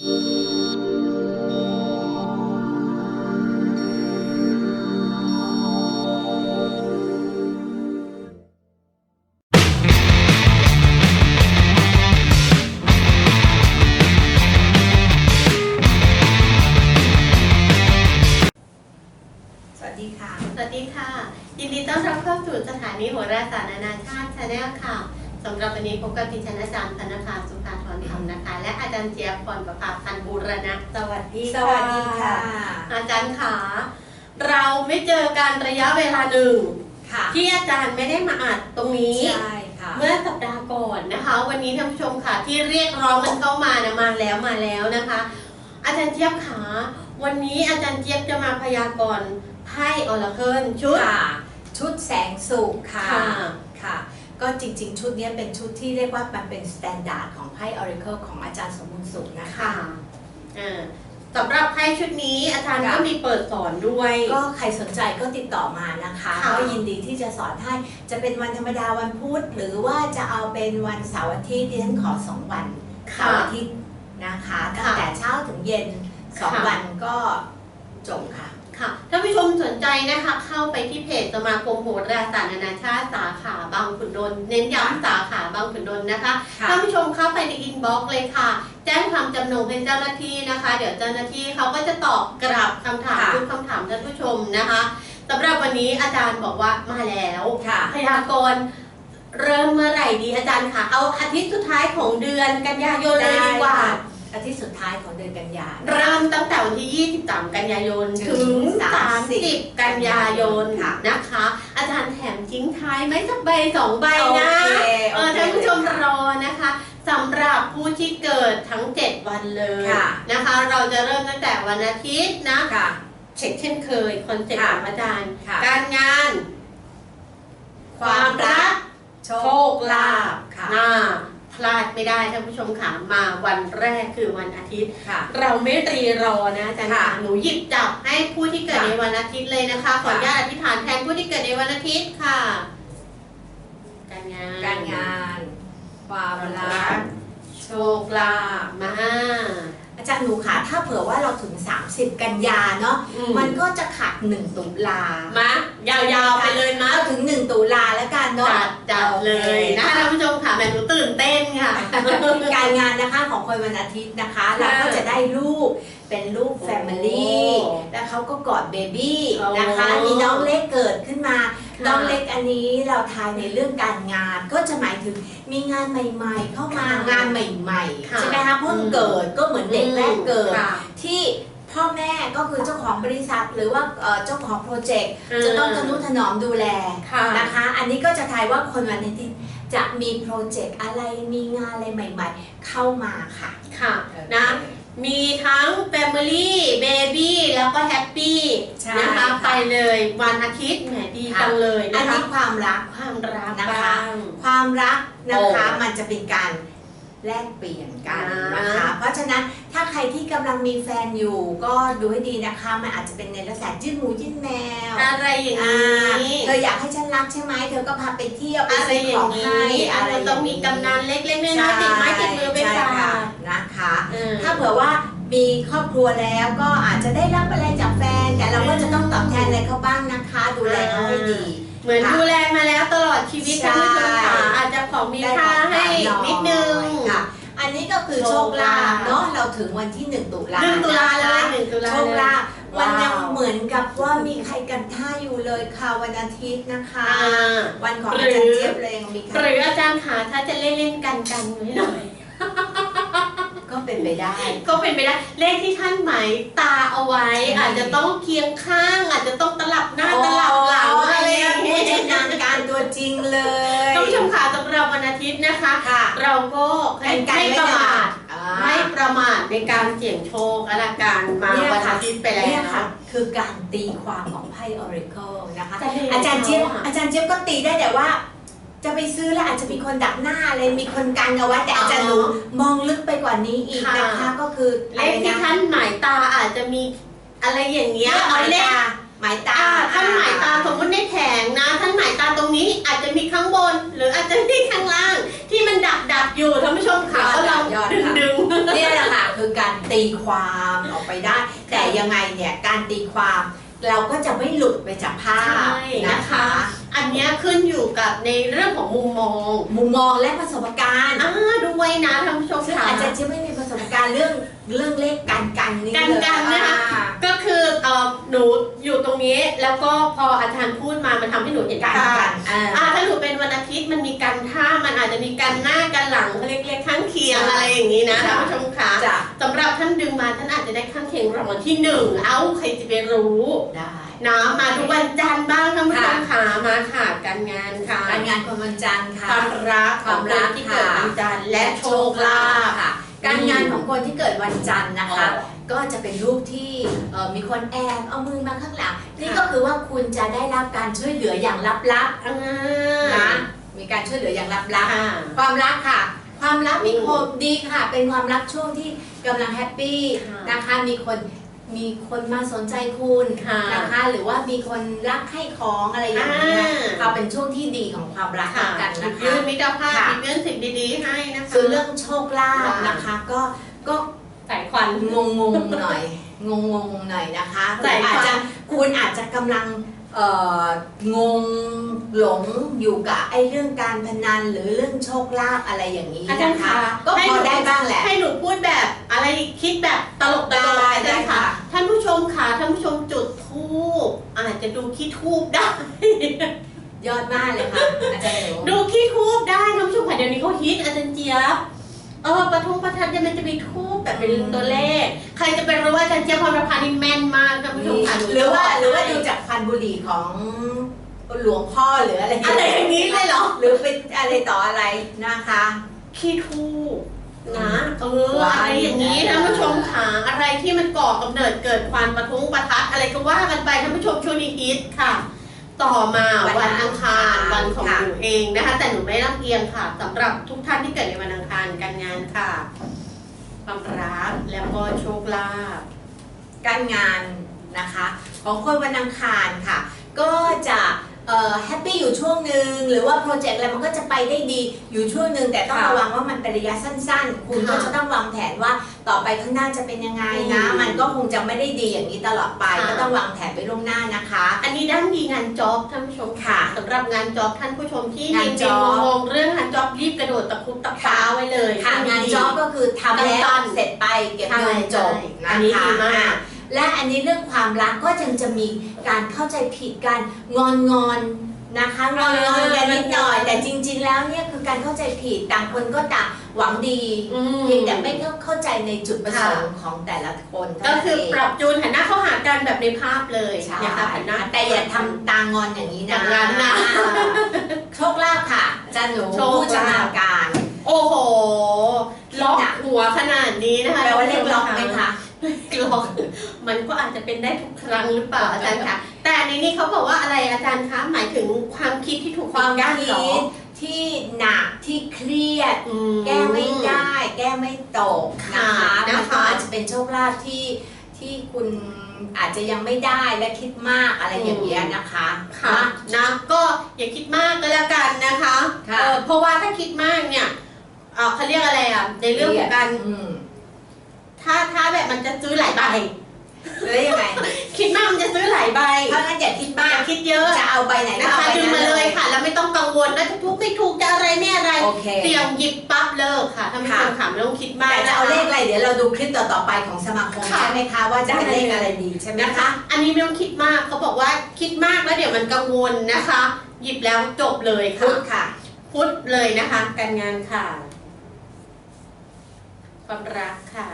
สาจารย์เจี๊ยบพรประภาพันธ์บูรณะ สวัสดีสวัสดีค่ะ อาจารย์ขาเราไม่เจอกันระยะเวลาหนึ่งค่ะที่อาจารย์ไม่ได้มาอัดตรงนี้ใช่ค่ะเมื่อสัปดาห์ก่อนนะคะ วันนี้ท่านผู้ชมค่ะที่เรียกร้องมันเข้ามานะมาแล้วมาแล้วนะคะ อาจารย์เจี๊ยบขาวันนี้อาจารย์เจี๊ยบจะมาพยากรณ์ไพ่ออราเคิลชุดค่ะชุดแสงสุขค่ะค่ะค่ะ ก็จริง ๆ ชุดเนี้ยเป็นชุดที่เรียกว่ามันเป็นสแตนดาร์ดของไพ่ Oracle ของอาจารย์สมบูรณ์สุขนะคะค่ะอ่าสำหรับไพ่ชุดนี้อาจารย์ค่ะก็มีเปิดสอนด้วย ก็ใครสนใจก็ติดต่อมานะคะค่ะก็ยินดีที่จะสอนให้จะเป็นวันธรรมดาวันพุธหรือว่าจะเอาเป็นวันเสาร์อาทิตย์ดิฉันขอสองวันเสาร์อาทิตย์นะคะตั้งแต่เช้าถึงเย็นสองวันก็จบค่ะ ค่ะถ้าผู้ชมสนใจนะคะ เข้าไปที่เพจสมาคมโหราศาสตร์นานาชาติสาขาบางขุนนนท์เน้นย้ำสาขาบางขุนนนท์นะคะค่ะ ท่านผู้ชมเข้าไปในอินบ็อกซ์เลยค่ะ แจ้งความจำนงเป็นเจ้าหน้าที่นะคะ เดี๋ยวเจ้าหน้าที่เขาก็จะตอบกลับคำถามค่ะ ทุกคำถามท่านผู้ชมนะคะสำหรับวันนี้อาจารย์บอกว่ามาแล้ว ค่ะ พยากรณ์เริ่มเมื่อไหร่ดีอาจารย์คะเอาอาทิตย์สุดท้ายของเดือนกันยายนเลยดีกว่า อาทิตย์สุดท้ายของเดือนกันยายน เริ่มตั้งแต่วันที่ 23 กันยายน ถึถึงง30 30 กันยายนค่ะนะคะ อาจารย์แถมทิ้งท้ายไหมสักใบสองใบนะโอเคเออโอเค ท่านผู้ชมรอนะคะสำหรับผู้ที่เกิดทั้ง 7 วันเลยค่ะ นะคะ เราจะเริ่มตั้งแต่วันอาทิตย์นะ ค่ะ เช็คเช่นเคยคอนเซ็ปต์ค่ะของอาจารย์ ค่ะ การงาน ความรัก โชโชคลาภค่ะน่า พลาดไม่ได้ท่านผู้ชมค่ะมาวันแรกคือวันอาทิตย์ ค่ะ เราไม่รีรอนะอาจารย์ค่ะค่ะหนูหยิบจับให้ผู้ที่เกิดค่ะในวันอาทิตย์เลยนะคะ ขออนุญาตอธิษฐานแทนผู้ที่เกิดในวันอาทิตย์ค่ะ การงานการงาน ความความรัรักกโชคลาภมา อาจารย์หนูคะถ้าเผื่อว่าเราถึง 30 กันยาเนาะอืมันก็จะขาด1ตุลามายาวๆไปเลยมะ เอาถึง 1 ตุลาแล้วกันเนาะจัดจัดเลยนะท่านผู้ชมค่ะแม่หนูตื่นเต้นค่ะ การงานนะคะของคนวันอาทิตย์นะคะ เราก็จะได้ลูกเป็นลูก Family โอ้แล้วเขาก็กอดเบบี้โอ้นะคะมีน้องเล็กเกิดขึ้นมาค่ะ น้องเล็กอันนี้เราทายในเรื่องการงาน ก็จะหมายถึงมีงานใหม่ ๆ เข้ามาค่ะงานใหม่ค่ะๆใช่ไหมคะเพิ่งเกิดก็เหมือนเด็กแรกเกิดค่ะที่พ่อแม่ก็คือเจ้าของบริษัทหรือว่าเอ่อเจ้าของโปรเจกต์อืมจะต้องทนุถนอมดูแลค่ะนะคะ อันนี้ก็จะทายว่าคนวันอาทิตย์จะมีโปรเจกต์อะไรมีงานอะไรใหม่ ๆ เข้ามาค่ะค่ะนะ มีทั้ง Family Baby แล้วก็ Happy ใช่นะคะค่ะไปเลยวันอาทิตย์แหมดีจังเลยอันะนคะ นี้ความรักความรักนะคะ บ้างความรักนะคะโอ้ มันจะเป็นการ แลกเปลี่ยนกันอ่านนะคะ เพราะฉะนั้นถ้าใครที่กำลังมีแฟนอยู่ก็ดูให้ดีนะคะ มันอาจจะเป็นในลักษณะยื่นหมูยื่นแมว อะไรอย่างอ่านี้เธออยากให้ฉันรักใช่ไหมเธอก็พาไปเที่ยวไปอะไรซื้ออขย่าองงนี้ให้อะไรเราต้องมีกำนันเล็กๆน้อยๆติดไม้ติดมือไปใช่ฝาค่ะกนะคะเออถ้าเผื่อว่ามีครอบครัวแล้วก็อาจจะได้รับอะไรจากแฟน แต่เราก็จะต้องตอบแทนอะไรเขาบ้างนะคะ ดูแลเขาให้ดี เหมือนค่ะดูแลมาแล้วตลอดชีวิตใช่ ท่านผู้ชมค่ะอาจจะของมีค่าให้นิดนึงค่ะ อันนี้ก็คือโชคลาภเนาะเราถึงวันที่1ตุลาหนึ่งตุลาเลยนะคะหนึ่งตุลาโชคลาภว้าวมันยังเหมือนกับว่ามีใครกันท่าอยู่เลยค่ะวันอาทิตย์นะคะอ่าวันของหรือาอจารย์เจี๊ยบเลยยังมีใคหรรืออาจารย์คะถ้าจะเล่นเล่นๆกันกันไว้หน่อย ก็เป็นไปได้ ก็เป็นไปได้เลขที่ท่านหมายตาเอาไว้ ใช่อาจจะต้องเคียงข้าง อาจจะต้องตลับหน้าตลับหลังอะไรอย่าง รตัวจริงเลยท่านผู้ชมค่ะสำหรับวันอาทิตย์นะคะ ค่ะเราก็ให้ไม่ประมาทอ่า ไม่ประมาทในการเสี่ยงโชคและการมาเนี่ยวันค่ะอาทิตย์ไปแล้เนี่ยวค่ะคือการตีความของไพ่ Oracle นะคะ แต่เนี่ยอาจารย์เจี๊ยบค่ะอาจารย์เจี๊ยบก็ตีได้แต่ว่า จะไปซื้อแล้วอาจจะมีคนดักหน้าอะไรมีคนกันเอาไว้แต่อาจารย์หนูมองลึกไปกว่านี้อีกนะคะก็คือเลขที่ท่านหมายตาอาจจะมีอะไรอย่างเงี้ยหเอามายเลขตาหมายตาอ่าท่านหมาย ที่มันดับดับๆอยู่ท่านผู้ชมค่ะก็ลองดึงดึงเนี่ยแหละค่ะคือการตีความออกไปได้ แต่ยังไงเนี่ยการตีความเราก็จะไม่หลุดไปจากภาพใช่นะนะคะคะ อันเนี้ยขึ้นอยู่กับในเรื่องของมุมมอง มุมมองและประสบการณ์อ่าด้วยนะท่านผู้ชมซึ่งค่ะอาจารย์จะไม่มีประ สบการณ์เรื่องเรื่องเลขการกันนี่การกันนะคะ อ่า ก็คือเอ่อหนูอยู่ตรงนี้แล้วก็พออาจารย์พูดมามันทำให้หนูเห็นการภากัพนอ่า อ่าถ้าหนูเป็นวันอาทิตย์มันมีการท่ามันอาจจะมีการหน้ากันหลังเขาเรียกเรียกข้างเคียงอะไรอย่างนี้นะจ้ะท่านผู้ชมค่ะจะสำหรับท่านดึงมาท่านอาจจะได้ข้างเคียงรางวัลที่หนึ่งเอ้าใครจะไปรู้ได้ นะมาดูวันจันทร์บ้างท่านผู้ชมค่ะค่ะมาค่ะการงานค่ะการงานคนวันจันทร์ค่ะ ความรักความรักของนที่เกิดวันจันทร์และโชคลาภ ค่ะ การงานของคนที่เกิดวันจันทร์นะคะอ๋อก็จะเป็นรูปที่เอ่อมีคนแอบเอามือมาข้างหลังนี่ค่ะก็คือว่าคุณจะได้รับการช่วยเหลืออย่างลับอ่าๆนะมีการช่วยเหลืออย่างลับค่ะๆความรักค่ะ ความรักมีอืมคนดีค่ะ เป็นความรักช่วงที่กำลังแฮปปี้ค่ะนะคะมีคน มีคนมาสนใจคุณค่ะ นะคะหรือว่ามีคนรักให้ของอะไรอย่างนี้ยอ่าเอาเป็นช่วงที่ดีของความรักค่ะกันหยินะบคะยื่นมิตรภาพค่ะหยิบยื่นสิ่งดีๆให้นะคะส่วนเรื่องโชคลาภค่ะนะคะ ก็ก็สายควันงงงๆหน่อยงงงๆหน่อยนะคะใส่คุณอาจจะความคุณอาจจะกำลังเอ่อ งงหลงอยู่กับไอ้เรื่องการพนันหรือเรื่องโชคลาภอะไรอย่างนี้อาจารย์นะคะคะก็ให้พหนูอได้บ้างแหละ ให้หนูพูดแบบอะไรคิดแบบตลกตลกได้อาจารย์ได้ค่ะค่ะ ท่านผู้ชมค่ะท่านผู้ชมจุดทูบอาจจะดูขี้ทูบได้ ยอดมากเลยค่ะอาจารย์หนูดูขี้ทูบได้ท่านผู้ชมค่ะเดี๋ยวนี้เขาฮิตอาจารย์เจี๊ยบ เออประทุงประทัดเนี่ยมันจะมีทูบแบบเป็นตัวเลข ใครจะไปรู้ว่าอาจารย์เจี๊ยบพรประพานี่แม่นมากท่านผู้ชมค่ะหรือว่าหรือว่าดูจากควันบุหรี่ของหลวงพ่อหรืออะไรอะไรอย่างนี้เลยเหรอ หรือเป็นอะไรต่ออะไรนะคะ ขี้ทูบนะเออว้ายอะไรอย่างนี้ท่านผู้ชมค่ะอะไรที่มันก่อกำเนิดเกิดควันประทุงประทัดอะไรก็ว่ากันไปท่านผู้ชมช่วงนี้ฮิตค่ะ ต่อมาวันอังคารวันของหนูเองนะคะ แต่หนูไม่รับเอียงค่ะสำหรับทุกท่านที่เกิดในวันอังคารการงานค่ะ ความรักแล้วก็โชคลาภการงานนะคะ ของคนวันอังคารค่ะ ก็จะ แฮปปี้อยู่ช่วงหนึ่งหรือว่าโปรเจกต์อะไรมันก็จะไปได้ดีอยู่ช่วงหนึ่งแต่ต้องค่ะระวังว่ามันเป็นระยะสั้นๆ คุณก็ค่ะจะต้องวางแผนว่าต่อไปข้างหน้าจะเป็นยังไงนะอืมมันก็คงจะไม่ได้ดีอย่างนี้ตลอดไปค่ะก็ต้องวางแผนไปล่วงหน้านะคะ อันนี้ด้านดีงานจ็อบท่านผู้ชมค่ะค่ะสำหรับงานจ็อบท่านผู้ชมที่งานเจจ็งอบๆงงๆเรื่องงานจ็อบรีบกระโดดตะคุบตะคร้าไว้เลยค่ะงานจ็อบก็คือทำแล้วสั้นๆเสร็จไปเก็บเงินจบใช่นะอันนี้คะดีมากอะ และอันนี้เรื่องความรักก็ยังจะมีการเข้าใจผิดกันงอนงอนๆนะคะงอนงอนกันนิดหน่อย แต่จริง ๆ แล้วเนี่ยคือการเข้าใจผิดต่างคนก็ต่างหวังดีอืมเพียงแต่ไม่เข้าใจในจุดประสงค์ของแต่ละคนก็เท่านั้นคือเองปรับจูนหันหน้าเข้าหากันแบบในภาพเลยใช่นะคะหันหน้าแต่อย่าทำตางอนอย่างนี้อนะย่างนั้นนะโชคลาภค่ะอาจารย์หนูโชคลาภผู้ชำนาญการ โอ้โหล็อกหัวขนาดนี้นะคะแปลว่าเลขล็อกไหมคะ ล็อกมันก็อาจจะเป็นได้ทุกครั้งหรือเปล่าอาจารย์คะแต่ในนี้เขาบอกว่าอะไรอาจารย์คะหมายถึงความคิดที่ถูกความกั้นเหรคิอดที่หนักที่เครียดอืแก้ไม่ได้ แก้ไม่ตกนะคะค่ะมันนะคะก็อาจจะเป็นโชคลาภที่ที่คุณอาจจะยังไม่ได้และคิดมากอะไรอย่างเงี้ยนะคะค่ะนะก็อย่าคิดมากก็แล้วกันนะคะค่ะเออเพราะว่าถ้าคิดมากเนี่ยเอ่อเขาเรียกอะไรอะในเรื่องของการอืม ถ้าถ้าแบบมันจะซื้อหลายใบ แล้วยังไง คิดมากมันจะซื้อหลายใบถ้างั้นอย่าคิดมาอกย่าคิดเยอะ จะเอาใบไหนก็นะเอาคะใบดึงนั้นมาเลยค่ะ แล้วไม่ต้องกังวลว่าจะถูกไม่ถูกจะอะไรไม่อะไรโอเคเตรียมหยิบปั๊บเลิกค่ะถ้าไม่ต้องถามไม่ต้องคิดมากแต่จะเอาเลขอะไรเดี๋ยวเราดูคลิปต่อๆไปของสมาคมค่ะใช่ไหมคะว่าจะเป็นเลขอะไรดีใช่ไหมนะคะ คะ อันนี้ไม่ต้องคิดมากเขาบอกว่าคิดมากแล้วเดี๋ยวมันกังวลนะคะ หยิบแล้วจบเลยพุค่ะธค่ะ พุธเลยนะคะ การงานค่ะ ความรักค่ะ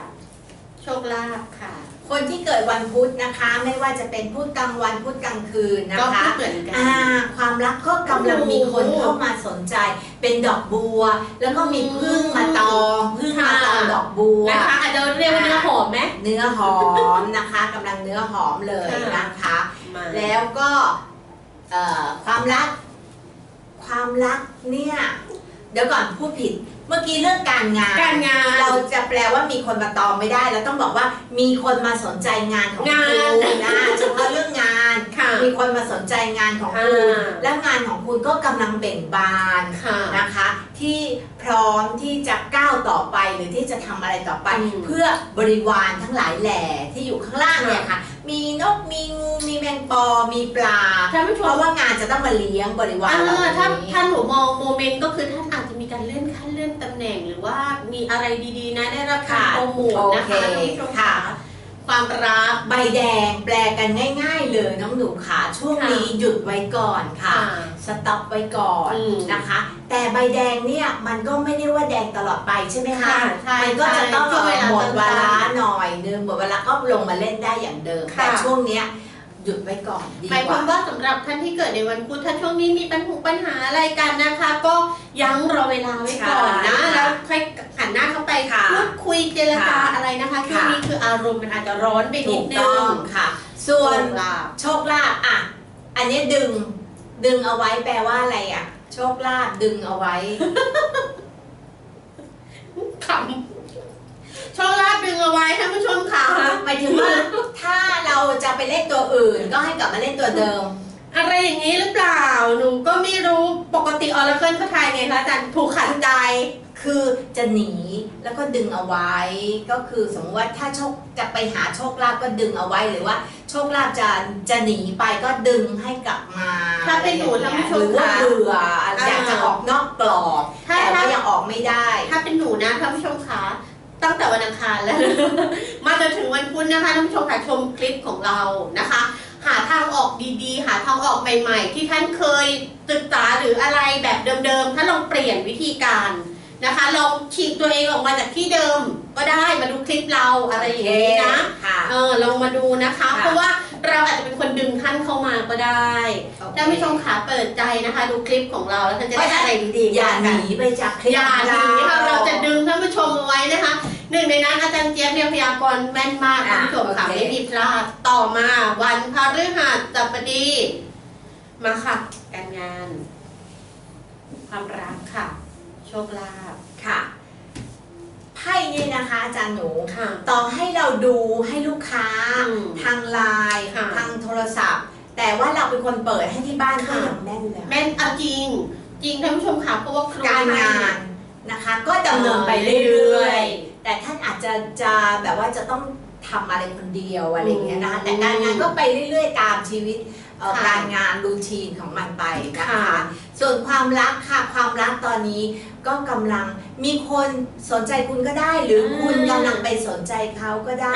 โชคลาภค่ะ คนที่เกิดวันพุธนะคะ ไม่ว่าจะเป็นพุธกลางวันพุธกลางคืนนะก็คะ พูดเหมือนกัน อ่าความรักก็กำลังมีคนเข้ามาสนใจ เป็นดอกบัว แล้วก็มีพึ่งมาตอมพึ่งมาตอมค่ะ ดอกบัว นะคะอาจจะเรียกว่าเนื้อหอมไหมเนื้อหอมนะคะกำลังเนื้อหอมเลยนะคะ มาแล้วก็เอ่อความรัก ความรักเนี่ย เดี๋ยวก่อนพูดผิด เมื่อกี้เรื่องการงาน การงานเราจะแปลว่ามีคนมาตอมไม่ได้เราต้องบอกว่ามีคนมาสนใจงานของงานคุณนะเฉพาะเรื่องงานค่ะค่ะมีคนมาสนใจงานของคุณ อ่า และงานของคุณก็กำลังเบ่งบานค่ะ นะคะ ที่พร้อมที่จะก้าวต่อไปหรือที่จะทำอะไรต่อไป อืมเพื่อบริวารทั้งหลายแหล่ที่อยู่ข้างล่างเนี่ยค่ะ มีนกมีงูมีแมงปอมีปลา ท่านผู้ชเพมราะว่างานจะต้องมาเลี้ยงบริวารเราอ่าถ้าแบบนี้ท่านหนูมองโมเมนต์ก็คือท่านอาจจะมีการเลื่อนขั้นเลื่อนตำแหน่ง หรือว่ามีอะไรดีๆนะได้รับการค่ะโปรโมทนะคะโอเคท่านผู้ชมค่ะ ค่ะ ความรักใบแดงแปลกันง่าย ๆ เลยน้องหนูขาช่วงนี้หยุดไว้ก่อนค่ะ สต็อปไว้ก่อนอืมนะคะ แต่ใบแดงเนี่ยมันก็ไม่ได้ว่าแดงตลอดไปใช่ไหมคะค่ะใช่มันก็จะต้องใช่ช่วงเวลาหมดเวลาสั้นหน่อยนึงหมดเวลาก็ลงมาเล่นได้อย่างเดิมค่ะแต่ช่วงเนี้ย หยุดไว้ก่อนดีหมายกความว่าว่าสำหรับท่านที่เกิดในวันพุธถ้าช่วงนี้มีปัญหาปัญหาอะไรกันนะคะ ก็ยั้งรอเวลาไว้ก่อนนะ ใช่ค่ะแล้วค่อยหันหน้าเข้าไปค่ะพูดคุยเจรจาค่ะอะไรนะคะช่วงค่ะ นี้คืออารมณ์มันอาจจะร้อนไปนิถูดกนึต้องงค่ะ ส่วนลาบโชคลาภอะ อันนี้ดึง ดึงเอาไว้แปลว่าอะไรอะ โชคลาภดึงเอาไว้ ขำ โชคลาภดึงเอาไว้ท่านผู้ชมค่ะ หมายถึงว่าถ้าเราจะไปเล่นตัวอื่น ก็ให้กลับมาเล่นตัวเดิม อะไรอย่างนี้หรือเปล่า หนูก็ไม่รู้ปกติออร์เคิลเขาทายไงคะอาจารย์ถูกขัดใจ คือจะหนีแล้วก็ดึงเอาไว้ ก็คือสมมติว่าถ้าโชคจะไปหาโชคลาภก็ดึงเอาไว้หรือว่า โชคลาภจะจะหนีไปก็ดึงให้กลับมาถ้าเป็นหนูอะไรอย่างท่านผู้ชมเงี้ยหรือว่าคะเบื่ออยากอ่าจะออกนอกกรอบถ้าแต่ถ้า ว่ายังออกไม่ได้ ถ้าเป็นหนูนะท่านผู้ชมคะ ตั้งแต่วันอังคารแล้ว มาจนถึงวันพุธนะคะท่านผู้ชมค่ะชมคลิปของเรานะคะ หาทางออกดีๆ หาทางออกใหม่ๆ ที่ท่านเคยศึกษาหรืออะไรแบบเดิมๆท่านลองเปลี่ยนวิธีการนะคะลองฉีกตัวเองออกมาจากที่เดิมก็ได้มาดูคลิปเราอะไรอย่างนี้นะค่ะเออลองมาดูนะคะค่ะเพราะว่าเราอาจจะเป็นคน ดึงท่านเข้ามาก็ได้ท่านผู้ชมขาเปิดใจนะคะ ดูคลิปของเราแล้วท่านจะได้อะไรดีๆอย่ากันหนีไปจากคลิปอย่าหนีขค่ะองเราจะดึงท่านผู้ชมเอาไว้นะคะหนึ่งในนั้นอาจารย์เจี๊ยบเนี่ยพยากรณ์แม่นมากอะท่านผู้ชมค่ะโอเคไม่มีพลาดต่อมาวันพฤหัสบดีมาค่ะการงาน ความรักค่ะ โชคลาภค่ะ ไพ่เนี่ยนะคะอาจารย์หนูค่ะ ต่อให้เราดูให้ลูกค้า อืมทางไลน์ค่ะ ทางโทรศัพท์ แต่ว่าเราเป็นคนเปิดให้ที่บ้านก็ค่ะยังแม่นเลย แม่นเอาจริง จริงท่านผู้ชมค่ะเพราะว่าครูการงานนะคะก็ดำเนินไปเรื่อยๆ แต่ท่านอาจจะจะแบบว่าจะต้อง ทำอะไรคนเดียวอะไรอย่างเงี้ยนะคะแต่การงานก็ไปเรื่อยๆ ตามชีวิตเอ่อการงานรูทีนของมันไปนะคะส่วนความรักค่ะความรักตอนนี้ก็กำลังมีคนสนใจคุณก็ได้ หรือคุณกำลังไปสนใจเขาก็ได้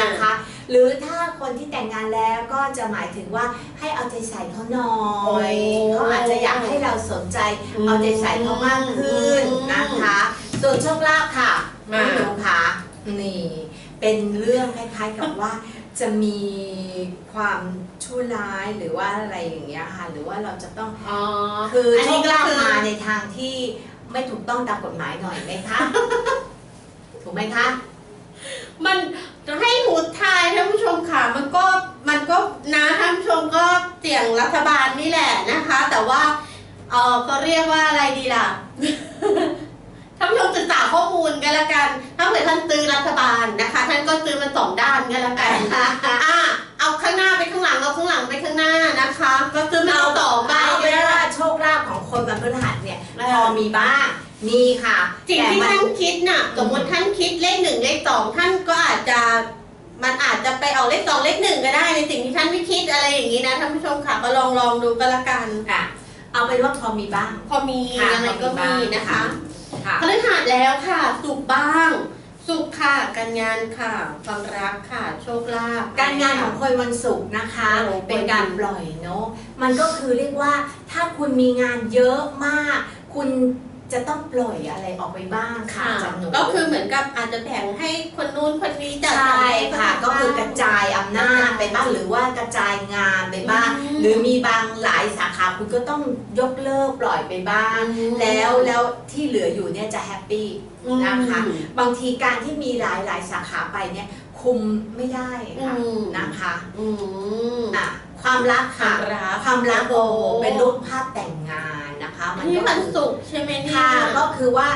นะคะ หรือถ้าคนที่แต่งงานแล้วก็จะหมายถึงว่าให้เอาใจใส่เขาหน่อยเขาอาจจะอยากให้เราสนใจเอาใจใส่เขามากขึ้นนะคะ ส่วนโชคลาภค่ะน้องหนูค่ะนี่ เป็นเรื่องคล้ายๆกับว่าจะมีความชั่วร้ายหรือว่าอะไรอย่างเงี้ยค่ะหรือว่าเราจะต้องอ๋อคือออันโชนี้คก็ลาภคือมาในทางที่ไม่ถูกต้องตามกฎหมายหน่อยไหมคะ ถูกไหมคะ มันจะให้หนูทายท่านผู้ชมค่ะ มันก็มันก็นะท่านผู้ชมก็เสี่ยงรัฐบาลนี่แหละนะคะ แต่ว่าเออก็เรียกว่าอะไรดีล่ะ ท่านผู้ชมศึกษาข้อมูลกันละกัน ถ้าเกิดท่านซื้อรัฐบาลนะคะ ท่านก็ซื้อมันสองด้านกันละกันอะเอาข้างหน้าไปข้างหลัง เอาข้างหลังไปข้างหน้านะคะ ก็ซื้อมันเอาต่อไปเอาเป็นนะว่าโชคลาภของคนวันพฤหัสเนี่ยเออพอมีบ้างมีค่ะสิ่งแต่ที่มันท่านคิดน่ะ สมมติท่านคิดเลขหนึ่งเลขสองท่านก็อาจจะมันอาจจะไปเอาเลขสองเลขหนึ่งก็ได้ในสิ่งที่ท่านไม่คิดอะไรอย่างนี้นะท่านผู้ชมค่ะก็ลองลองดูก็แล้วกันค่ะ เอาเป็นว่าพอมีบ้าง พอมีค่ะยังไงก็พอมีมีบ้างนะคะ ค่ะ พฤหัสแล้วค่ะ สุขบ้าง สุขค่ะ การงานค่ะความรักค่ะ โชคลาภ การงานของคนวันศุกร์นะคะ โอ้เป็นการปล่อยเนาะมันก็คือเรียกว่าถ้าคุณมีงานเยอะมาก คุณ จะต้องปล่อยอะไรออกไปบ้างค่ะค่ะอาจารย์หนูก็คือเหมือนกับอาจจะแบ่งให้คนนู้นคนนี้จัดใช่สรรให้ค่ะนก็คือกระจายอำนาจไปบ้างหรือว่ากระจายงานไปบ้าง หรือมีบางหลายสาขาคุณก็ต้องยกเลิกปล่อยไปบ้างอืมแล้วแล้วที่เหลืออยู่เนี่ยจะแฮปปี้นะคะอืมบางทีการที่มีหลายหลายสาขาไปเนี่ยคุมไม่ได้ค่ะอืมนะคะอืมอะความรักค่ะ ความรักความรักโอ้โหโอ้เป็นรูปภาพแต่งงา นนะคะมันนี่ก็วันคือศุกร์ใช่ไหมเนี่ย ค่ะก็คือว่า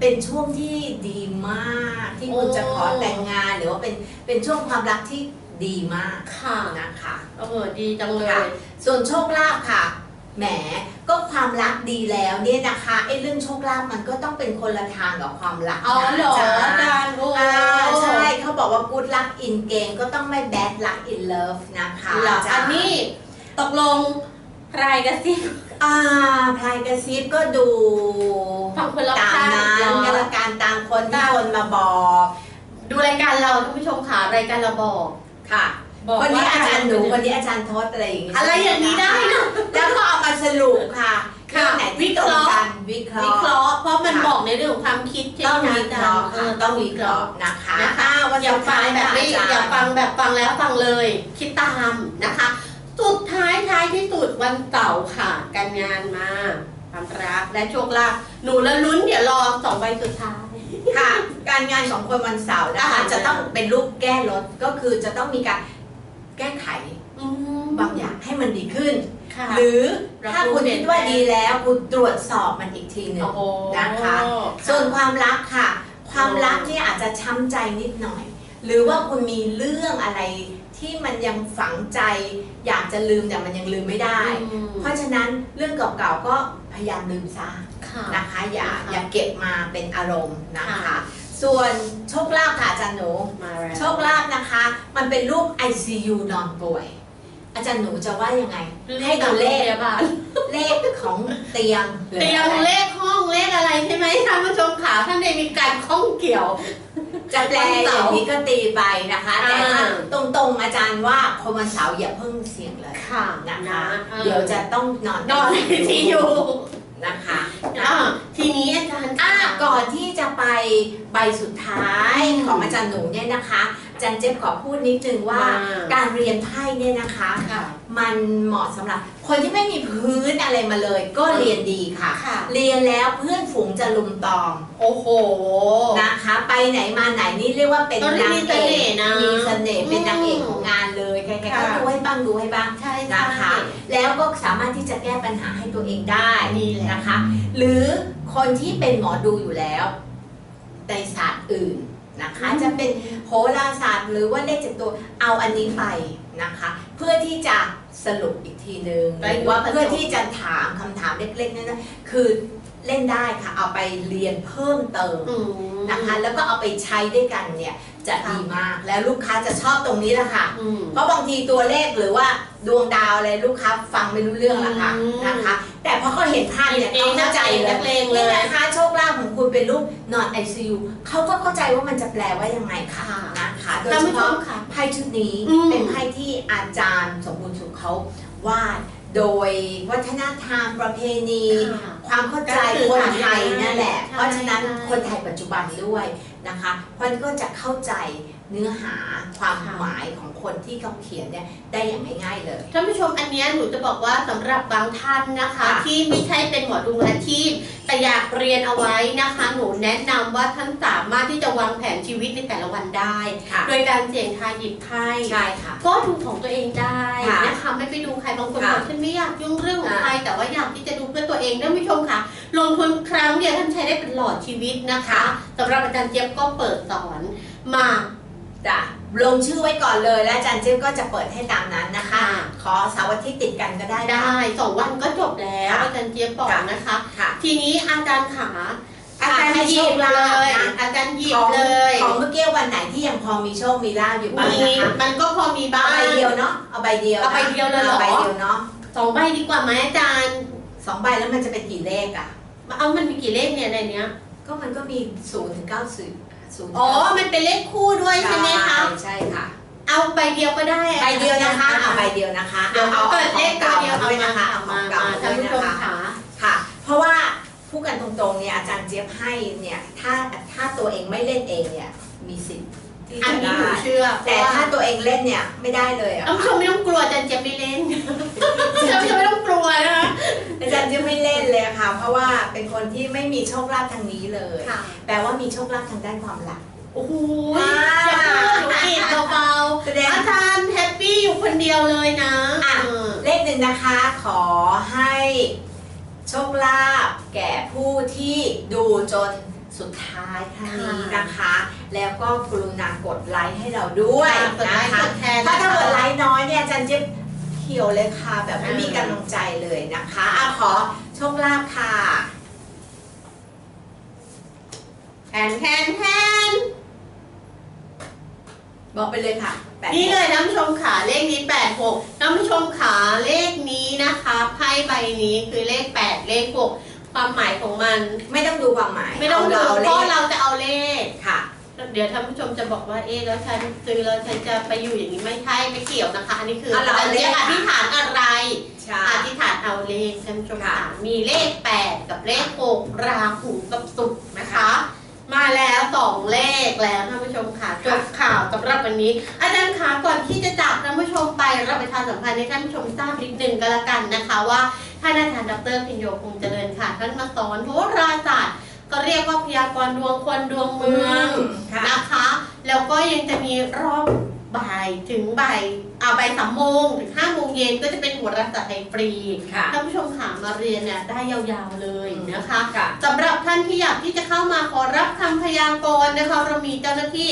เป็นช่วงที่ดีมากที่คุณโอ้จะขอแต่งงานหรือว่าเป็นเป็นช่วงความรักที่ดีมากค่ะ นะคะ เออ ดีจังเลค่ะยส่วนโชคลาภค่ะ แหม ก็ความรักดีแล้วเนี่ยนะคะไอ้เรื่องโชคลาภมันก็ต้องเป็นคนละทางกับความรักอ๋อเหรอนะอาจ๊ะจารย์โอ้อ่าใช่เขาบอกว่า good luck in game ก็ต้องไม่ bad luck in love นะคะเหรอจ๊ะอันนี้ตกลง รายกันสิอ่าพลายกระซิบก็ดูฟังคนรอบตามข้างนั้นเหรอก็แล้วการตามคนที่ตาม คนมาบอกดูรายการเราท่านผู้ชมค่ะรายการเราบอก ค่ะบอกวันนี้ว่าอาจารย์หนูวันนี้อาจารย์ทศอะไรอย่างงี้อะไรอย่างนี้ได้นะ แล้วก็เอามาสรุปค่ะค่ะเรื่องไหนที่ตรงกันวิเคราะวิห์ เคราะห์เพราะมันค่ะ บอกในเรื่องของความคิดใช่ต้องไหมวิอาเคจารราะย์ห์เอค่ะอต้องวิเคราะห์นะคะนะคะอ่าวันอย่าสุดฟัท้างยแบบไม่ค่ะอย่าฟังแบบฟังแล้วฟังเลย คิดตามนะคะสุด ท้ายท้ายที่สุดวันเสาร์ค่ะ การงานมาความรักและโชคลาภหนูละลุ้นเดี๋ยวรอสองใบสุดท้าย ค่ะ การงานของคนวันเสาร์นะคะอ่าจะต้องเป็นรูปแก้ลดก็คือจะต้องมีการแก้ไขอืมบางอย่างให้มันดีขึ้นค่ะหรือรับถ้ารู้คุณเปลี่คิยดนว่าแปลงดีแล้วคุณตรวจสอบมันอีกทีหนึ่งโอ้โหนะคะ ส่วนความรักค่ะ ความรักเนี่ยอาจจะช้ำใจนิดหน่อย หรือว่าคุณมีเรื่องอะไรที่มันยังฝังใจ อยากจะลืมแต่มันยังลืมไม่ได้อืมเพราะฉะนั้นเรื่องเก่าๆก็พยายามลืมซะค่ะนะคะ อย่านะคะอย่าเก็บมาเป็นอารมณ์นะคะค่ะส่วนโชคลาภค่ะอาจารย์หนูมาแล้วโชคลาภนะคะ มันเป็นรูป ICU นอนป่วย อาจารย์หนูจะว่ายังไง ให้ดูเลขพยาบาลเลขของเตียงหรือเตรียมอะไรเลขห้องเลขอะไรใช่ไหมท่านผู้ชมขาท่านใดมีการข้องเกี่ยว จะแปลอย่างนี้ก็ตีไปนะคะ แต่ถ้าอ่าตรงๆอาจารย์ว่าคนวันเสาร์อย่าเพิ่งเสี่ยงเลยค่ะนะคะออเดี๋ยวจะต้องนอนนอนในที่อยู่นะคะอ่าทีนี้อาจารย์อะค่ะก่อนที่จะไปใบสุดท้ายอืมของอาจารย์หนูเนี่ยนะคะอา จารย์เจ๊บขอพูดนิดนึงว่าอ่าการเรียนไพ่เนี่ยนะคะค่ะมันเหมาะสำหรับ คนที่ไม่มีพื้นอะไรมาเลย ก็เรียนดีค่ะค่ะเรียนแล้วเพื่อนฝูงจะลุมตอมโอ้โหนะคะ ไปไหนมาไหนนี่เรียกว่าเป็นต้องนางมีเอเสน่กห์นะมีเสน่ห์เป็นนางเอกอืมของงานเลยใครๆก็ค่ะดูให้บ้างดูให้บ้างใช่นะคะ แล้วก็สามารถที่จะแก้ปัญหาให้ตัวเองได้นี่แหละนะคะ หรือคนที่เป็นหมอดูอยู่แล้วในศาสตร์อื่น นะคะ จะเป็นโหราศาสตร์หรือว่าเลขเจ็ดตัวเอาอันนี้ไปนะคะ เพื่อที่จะสรุปอีกทีนึงไปหรือว่าเพื่อที่จะถามคำถามเล็กๆนั่นนะคือเล่นได้ค่ะ เอาไปเรียนเพิ่มเติมอืมนะคะ แล้วก็เอาไปใช้ด้วยกันเนี่ย จะค่ะดีมาก แล้วลูกค้าจะชอบตรงนี้แหละค่ะ อืม เพราะบางทีตัวเลขหรือว่าดวงดาวอะไรลูกค้าฟังไม่รู้เรื่องละค่ะอืมนะคะ แต่พอเขาเห็นภาพเนี่ยเอเขางเข้าใจเลนัยกเลงเลนี่ยนะคะโชคลาภของคุณเป็นรูปนอนไอซียูเขาก็เข้าใจว่ามันจะแปลว่ายังไงค่ะค่ะนะคะโดยท่านเฉผู้ชพาะ มค่ะ ไพ่ชุดนี้อืมเป็นไพ่ที่อาจารย์สมบูรณ์สุขเขาวาดโดยวัฒนธรรมประเพณี ค่ะความเข้าใจการสื่อคนสารไทยนั่นแหละ ใช่เพราะฉะนั้นใช่ คนไทยปัจจุบันด้วย นะคะเพราะนั้นก็จะเข้าใจ เนื้อหาความค่ะหมายของคนที่เขาเขียนเนี่ยได้อย่างง่ายๆเลย ท่านผู้ชมอันเนี้ยหนูจะบอกว่าสำหรับบางท่านนะคะค่ะที่ไม่ใช่เป็นหมอดูมืออาชีพ แต่อยากเรียนเอาไว้นะคะ หนูแนะนำว่าท่านสามารถที่จะวางแผนชีวิตในแต่ละวันได้ ค่ะ โดยการเสี่ยงทายหยิบไพ่ใช่ค่ะ ก็ดูของตัวเองได้ค่ะนะคะไม่ไปดูใครบางคนค่ะบอกฉันไม่อยากยุ่งเรื่องของอ่าใครแต่ว่าอยากที่จะดูเพื่อตัวเองท่านผู้ชมค่ะ ลงทุนครั้งเดียวท่านใช้ได้เป็นหลอดชีวิตนะคะสำหรับอาจารย์เจี๊ยบก็เปิดสอนมา จ้ะลงชื่อไว้ก่อนเลยแล้วอาจารย์เจ๊ก็จะเปิดให้ตามนั้นนะคะ ค่ะ ขอเสาร์อาทิตย์ติดกันก็ได้ค่ะได้สองวันก็จบแล้วค่ะ อาจารย์เจี๊ยบบอกค่ะนะคะ ค่ะ ทีนี้อาจารย์ขาอาค่ะจารย์ให้หโชยิคบลาเลภย นะ อาจารย์หยิขบองเลยของเมื่อกี้วันไหนที่ยังพอมีโชคมีลาภอยู่บ้างมีนะคะมันก็พอมีบ้าเอาง ใบเดียวเนาะเอาใบเดียวนะเอาใบเดียวเลยเหรอ อาใบเดียวเนาะสองใบดีกว่าไหมอาจารย์สองใบแล้วมันจะเป็นกี่เลขอะ เอามันมีกี่เลขเนี่ยในเนี้ยก็มันก็มีศูนย์ถึงเก้าสิบ ศูนย์อ๋อ มันเป็นเลขคู่ด้วยใช่ไหมคะ ใช่ค่ะ เอาใบเดียวก็ได้ใบเดียวนะคะเอาใบเดียวนะคะเดี๋ยวเอาเปิดเลขตัวเดียวเอาเอาด้วยมานะคะเอาขมาองเก่ามาท่านด้วยผู้ชนะมคะขาค่ะ เพราะว่าพูดกันตรงๆเนี่ยอาจารย์เจี๊ยบให้เนี่ยถ้าถ้าตัวเองไม่เล่นเองเนี่ยมีสิทธิ์ที่ อันจะนี้ได้หนูเชื่อแต่ถ้าตัวเองเล่นเนี่ยไม่ได้เลยอะท่านผู้ชมไม่ต้องกลัวอาจารย์เจ็บไม่เล่นท่านผู้ชมไม่ต้องกลัวนะคะอาจารย์เจี๊ยบไม่เล่นเลยค่ะ เพราะว่าเป็นคนที่ไม่มีโชคลาภทางนี้เลยค่ะแปลว่ามีโชคลาภทางด้านความรักโอ้โหอ่าอย่าพูดหนูอีกเบาแสดงๆอาจารย์แฮปปี้อยู่คนเดียวเลยนะอะเออเลขหนึ่งนะคะขอให้โชคลาภแก่ผู้ที่ดูจน สุดท้ายครั้งนี้นะคะ แล้วก็กรุณากดไลค์ให้เราด้วยกดไลนะค์คะกดแชร์ถ้านะถ้าคะกดไลค์น้อยเนี่ยอาจันจะเขียวเลยค่ะแบบไม่เออมีกำลังใจเลยนะคะอะขอโชคลาภค่ะแทนแทนแทนบอกไปเลยค่ะแปดนี่เลยท่านผู้ชมขาเลขนี้แปดหกท่านผู้ชมขาเลขนี้นะคะไพ่ใบนี้คือเลขแปดเลขหก ความหมายของมัน ไม่ต้องดูความหมายไม่ต้องดูเาเพเลราะขเราจะเอาเลขค่ะ เดี๋ยวท่านผู้ชมจะบอกว่าเอ๊ะแล้วฉันซื้อแล้วฉันจะไปอยู่อย่างนี้ไม่ใช่ไม่เกี่ยวนะคะอันนี้คืออะเราเอาเรียกเลข อธิษฐานอะไรใช่ อธิษฐานเอาเลขท่านผู้ชมค่ะค่ะ มีเลขแปดกับเลขหกราหูกับศุกร์นะคะ มาแล้วสองเลขแล้วท่านผู้ชมค่ะจบข่าวสำหรับวันนี้ อาจารย์คะก่อนที่จะจากท่านผู้ชมไปรับประชาสัมพันธ์ให้ท่านผู้ชมทราบนิดนึงก็แล้วกันนะคะว่า ท่านอาจารย์ดรพิญโยคงเจริญค่ะ ท่านมาสอนโหราศาสตร์ก็เรียกว่าพยากรณ์ดวงคนดวงเมืองค่ะนะคะ แล้วก็ยังจะมีรอบบ่ายถึงบ่ายอ่าบ่ายสามโมงถึงห้าโมงเย็นก็จะเป็นหัวรัศดรไทยฟรีค่ะท่านผู้ชมขามาเรียนเนี่ยได้ยาวๆเลยนะคะค่ะสำหรับท่านที่อยากที่จะเข้ามาขอรับคำพยากรณ์นะคะเรามีเจ้าหน้าที่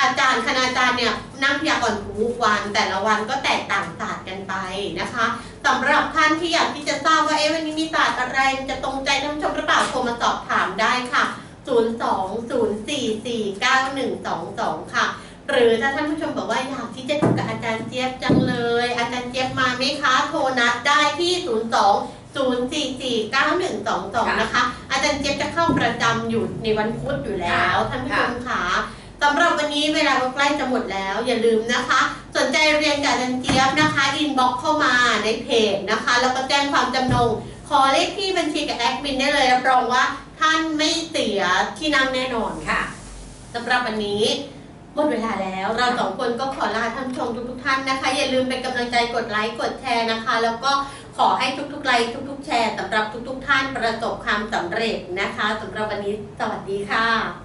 อาจารย์คณาจารย์เนี่ยนั่งพยากรณ์ทุกวันแต่ละวันก็แตกต่างศาสตร์กันไปนะคะ สำหรับท่านที่อยากที่จะทราบว่าเอ๊ะวันนี้มีศาสตร์อะไรจะตรงใจท่านผู้ชมหรือเปล่าโทรมาสอบถามได้ค่ะ 02-044-9122 ค่ะ หรือถ้าท่านผู้ชมบอกว่าอยากที่จะดูกับอาจารย์เจี๊ยบจังเลย อาจารย์เจี๊ยบมาไหมคะ โทรนัดได้ที่ 02 0449122 นะคะ อาจารย์เจี๊ยบจะเข้าประจำอยู่ในวันพุธอยู่แล้ว ท่านผู้ชมค่ะ สำหรับวันนี้เวลาก็ใกล้จะหมดแล้ว อย่าลืมนะคะ สนใจเรียนกับอาจารย์เจี๊ยบนะคะ อินบ็อกเข้ามาในเพจนะคะ แล้วก็แจ้งความจำนง ขอเลขที่บัญชีกับแอดมินได้เลยรับรองว่าท่านไม่เสียที่นั่งแน่นอนค่ะสำหรับวันนี้หมดเวลาแล้วเราสองคนก็ขอลาท่านผู้ชมทุกๆท่านนะคะ อย่าลืมเป็นกำลังใจกดไลค์กดแชร์นะคะ แล้วก็ขอให้ทุกๆไลค์ทุก ๆ แชร์สำหรับทุก ๆ ท่านประสบความสำเร็จนะคะสำหรับวันนี้สวัสดีค่ะ